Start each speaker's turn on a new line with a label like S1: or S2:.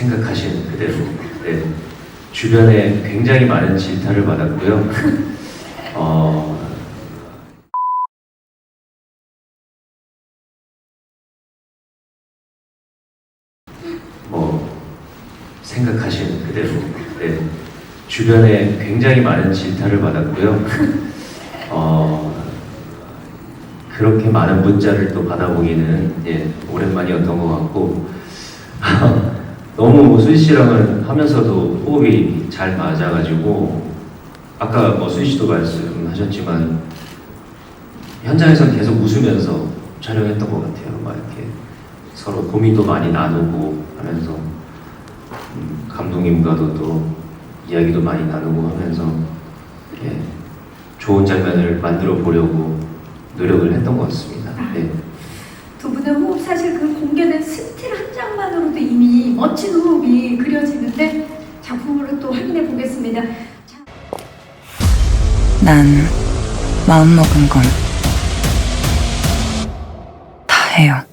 S1: 생각하시는 그대로 네. 주변에 굉장히 많은 질타를 받았고요. 어, 뭐 생각하시는 그대로 네. 주변에 굉장히 많은 질타를 받았고요. 어, 그렇게 많은 문자를 또 받아보기는 예, 오랜만이었던 것 같고 너무 씨랑은 하면서도 호흡이 잘 맞아가지고 아까 뭐 씨도 말씀하셨지만 현장에서 계속 웃으면서 촬영했던 것 같아요. 막 이렇게 서로 고민도 많이 나누고 하면서 음, 감독님과도 또 이야기도 많이 나누고 하면서 예, 좋은 장면을 만들어 보려고 노력을 했던 것 같습니다. 네.
S2: 두 분의 호흡 사실 그 공개된 스틸 한 장만으로도 멋진 호흡이 그려지는데 작품으로 또 확인해 보겠습니다. 자,
S3: 난 마음먹은 건 다 해요.